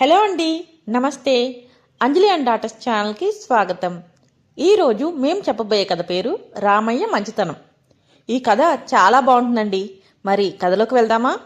Hello అండి నమస్తే. అంజలి and daughters ఛానల్కి స్వాగతం. ఈరోజు మేము చెప్పబోయే కథ పేరు రామయ్య మంచితనం. ఈ కథ చాలా బాగుంటుందండి. మరి కథలోకి వెళ్దామా?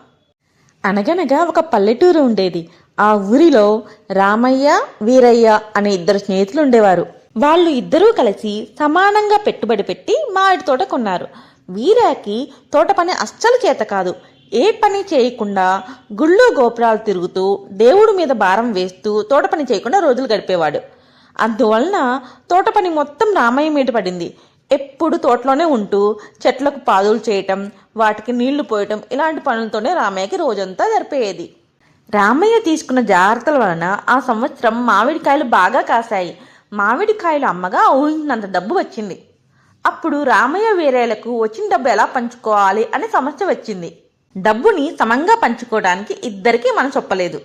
అనగనగా ఒక పల్లెటూరు ఉండేది. ఆ ఊరిలో రామయ్య వీరయ్య అనే ఇద్దరు స్నేహితులు ఉండేవారు. వాళ్ళు ఇద్దరూ కలిసి సమానంగా పెట్టుబడి పెట్టి మామిడి తోట కొన్నారు. వీరాకి తోట పని అస్సలు చేత కాదు. ఏ పని చేయకుండా గుళ్ళు గోపురాలు తిరుగుతూ దేవుడి మీద భారం వేస్తూ తోట పని చేయకుండా రోజులు గడిపేవాడు. అందువలన తోట పని మొత్తం రామయ్య మీద పడింది. ఎప్పుడు తోటలోనే ఉంటూ చెట్లకు పాదులు చేయటం వాటికి నీళ్ళు పోయటం ఇలాంటి పనులతోనే రామయ్యకి రోజంతా జరిపేది. రామయ్య తీసుకున్న జాగ్రత్తల వలన ఆ సంవత్సరం మామిడికాయలు బాగా కాశాయి. మామిడికాయలు అమ్మగా ఊహించినంత డబ్బు వచ్చింది. అప్పుడు రామయ్య వేరేలకు వచ్చిన డబ్బు ఎలా పంచుకోవాలి అనే సమస్య వచ్చింది. డబ్బుని సమంగా పంచుకోవడానికి ఇద్దరికీ మనసొప్పలేదు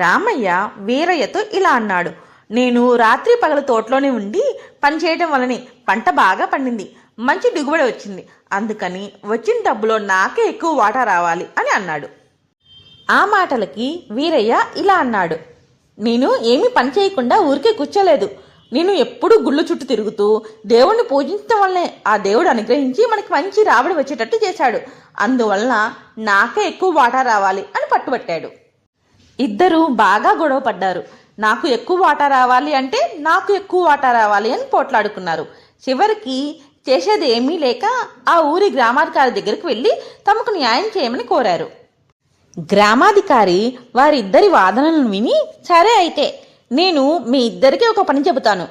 రామయ్య వీరయ్యతో ఇలా అన్నాడు. నేను రాత్రి పగలు తోటలోనే ఉండి పని చేయడం పంట బాగా పండింది. మంచి దిగుబడి వచ్చింది. అందుకని వచ్చిన డబ్బులో నాకే ఎక్కువ వాటా రావాలి అని అన్నాడు. ఆ మాటలకి వీరయ్య ఇలా అన్నాడు. నేను ఏమీ పని చేయకుండా ఊరికే కూర్చోలేదు. నేను ఎప్పుడూ గుళ్ళు చుట్టూ తిరుగుతూ దేవుణ్ణి పూజించడం వల్లనే ఆ దేవుడు అనుగ్రహించి మనకి మంచి రాబడి వచ్చేటట్టు చేశాడు. అందువలన నాకే ఎక్కువ వాటా రావాలి అని పట్టుబట్టాడు. ఇద్దరు బాగా గొడవ పడ్డారు. నాకు ఎక్కువ వాటా రావాలి అంటే నాకు ఎక్కువ వాటా రావాలి అని పోట్లాడుకున్నారు. చివరికి చేసేది ఏమీ లేక ఆ ఊరి గ్రామాధికారి దగ్గరికి వెళ్ళి తమకు న్యాయం చేయమని కోరారు. గ్రామాధికారి వారిద్దరి వాదనలను విని సరే అయితే నేను మీ ఇద్దరికీ ఒక పని చెబుతాను.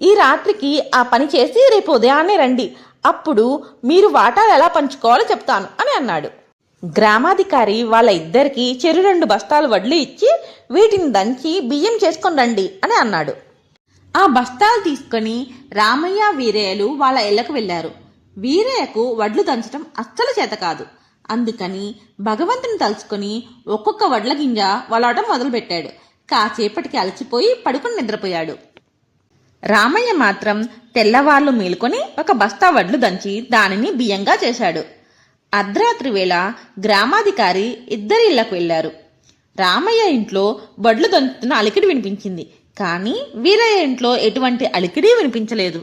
ఈ రాత్రికి ఆ పని చేసి రేపు ఉదయాన్నే రండి. అప్పుడు మీరు వాటాలు ఎలా పంచుకోవాలో చెప్తాను అని అన్నాడు. గ్రామాధికారి వాళ్ళ ఇద్దరికి చెరు రెండు బస్తాలు వడ్లు ఇచ్చి వీటిని దంచి బియ్యం చేసుకొని రండి అని అన్నాడు. ఆ బస్తాలు తీసుకొని రామయ్య వీరయ్యలు వాళ్ళ ఇళ్ళకు వెళ్ళారు వీరయ్యకు వడ్లు దంచడం అస్సలు చేత కాదు. అందుకని భగవంతుని తలుచుకొని ఒక్కొక్క వడ్ల గింజ వలవటం మొదలుపెట్టాడు. కాసేపటికి అలసిపోయి పడుకుని నిద్రపోయాడు. రామయ్య మాత్రం తెల్లవార్లు మేలుకొని ఒక బస్తా వడ్లు దంచి దానిని బియ్యంగా చేశాడు. అర్ధరాత్రి వేళ గ్రామాధికారి ఇద్దరి ఇళ్ళకు వెళ్ళారు రామయ్య ఇంట్లో వడ్లు దంచుతున్న అలికిడి వినిపించింది కానీ వీరయ్య ఇంట్లో ఎటువంటి అలికిడి వినిపించలేదు.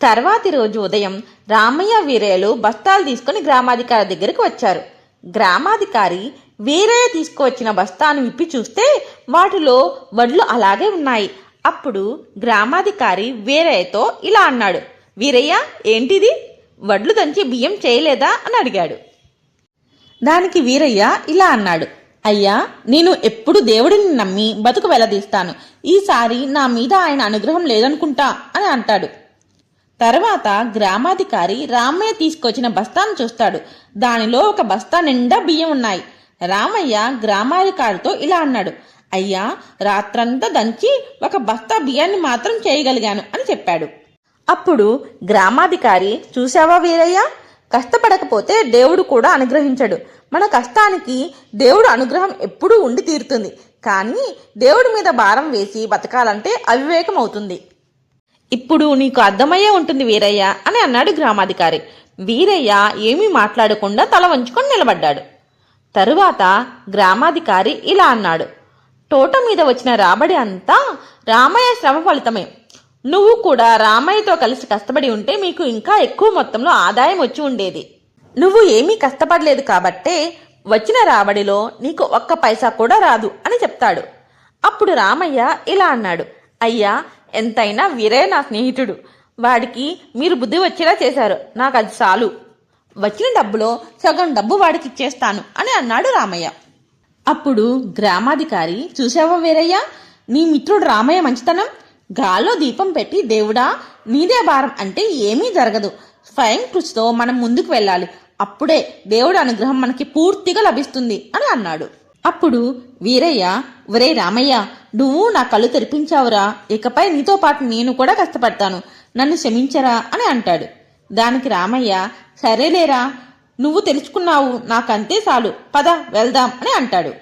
తర్వాతి రోజు ఉదయం రామయ్య వీరయ్యలు బస్తాలు తీసుకుని గ్రామాధికారి దగ్గరికి వచ్చారు. గ్రామాధికారి వీరయ్య తీసుకువచ్చిన బస్తాను విప్పి చూస్తే వాటిలో వడ్లు అలాగే ఉన్నాయి. అప్పుడు గ్రామాధికారి వీరయ్యతో ఇలా అన్నాడు. వీరయ్య ఏంటిది? వడ్లు దంచి బియ్యం చేయలేదా? అని అడిగాడు. దానికి వీరయ్య ఇలా అన్నాడు. అయ్యా నేను ఎప్పుడు దేవుడిని నమ్మి బతుకు వెలదీస్తాను. ఈసారి నా మీద ఆయన అనుగ్రహం లేదనుకుంటా అని అంటాడు. తర్వాత గ్రామాధికారి రామయ్య తీసుకొచ్చిన బస్తాను చూస్తాడు. దానిలో ఒక బస్తా నిండా బియ్యం ఉన్నాయి. రామయ్య గ్రామాధికారితో ఇలా అన్నాడు. అయ్యా రాత్రంతా దంచి ఒక బస్తా బియ్యాన్ని మాత్రం చేయగలిగాను అని చెప్పాడు. అప్పుడు గ్రామాధికారి చూశావా వీరయ్య? కష్టపడకపోతే దేవుడు కూడా అనుగ్రహించడు. మన కష్టానికి దేవుడు అనుగ్రహం ఎప్పుడూ ఉండి తీరుతుంది. కానీ దేవుడి మీద భారం వేసి బతకాలంటే అవివేకం అవుతుంది ఇప్పుడు నీకు అర్థమయ్యే ఉంటుంది వీరయ్య అని అన్నాడు గ్రామాధికారి. వీరయ్య ఏమీ మాట్లాడకుండా తల వంచుకొని నిలబడ్డాడు. తరువాత గ్రామాధికారి ఇలా అన్నాడు. తోట మీద వచ్చిన రాబడి అంతా రామయ్య శ్రమ ఫలితమే. నువ్వు కూడా రామయ్యతో కలిసి కష్టపడి ఉంటే మీకు ఇంకా ఎక్కువ మొత్తంలో ఆదాయం వచ్చి ఉండేది. నువ్వు ఏమీ కష్టపడలేదు కాబట్టే వచ్చిన రాబడిలో నీకు ఒక్క పైసా కూడా రాదు అని చెప్తాడు. అప్పుడు రామయ్య ఇలా అన్నాడు. అయ్యా ఎంతైనా వీరే నా స్నేహితుడు. వాడికి మీరు బుద్ధి వచ్చేలా చేశారు. నాకు అది చాలు. వచ్చిన డబ్బులో సగం డబ్బు వాడికి ఇచ్చేస్తాను అని అన్నాడు రామయ్య. అప్పుడు గ్రామాధికారి చూసావా వీరయ్య? నీ మిత్రుడు రామయ్య మంచితనం. గాల్లో దీపం పెట్టి దేవుడా నీదే భారం అంటే ఏమీ జరగదు. స్వయం కృషితో మనం ముందుకు వెళ్ళాలి. అప్పుడే దేవుడి అనుగ్రహం మనకి పూర్తిగా లభిస్తుంది అని అన్నాడు. అప్పుడు వీరయ్య ఒరే రామయ్య నువ్వు నా కళ్ళు తెరిపించావురా. ఇకపై నీతో పాటు నేను కూడా కష్టపడతాను. నన్ను క్షమించరా అని అంటాడు. దానికి రామయ్య సరేలేరా నువ్వు తెలుసుకున్నావు నాకంతే చాలు పద వెళ్దాం అని అంటాడు.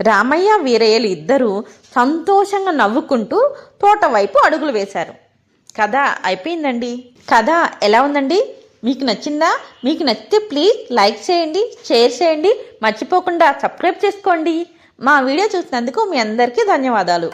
రామయ్య వీరయ్యలు ఇద్దరూ సంతోషంగా నవ్వుకుంటూ తోట వైపు అడుగులు వేశారు. కథ అయిపోయిందండి. కథ ఎలా ఉందండి? మీకు నచ్చిందా? మీకు నచ్చితే ప్లీజ్ లైక్ చేయండి షేర్ చేయండి మర్చిపోకుండా సబ్స్క్రైబ్ చేసుకోండి. మా వీడియో చూసినందుకు మీ అందరికీ ధన్యవాదాలు.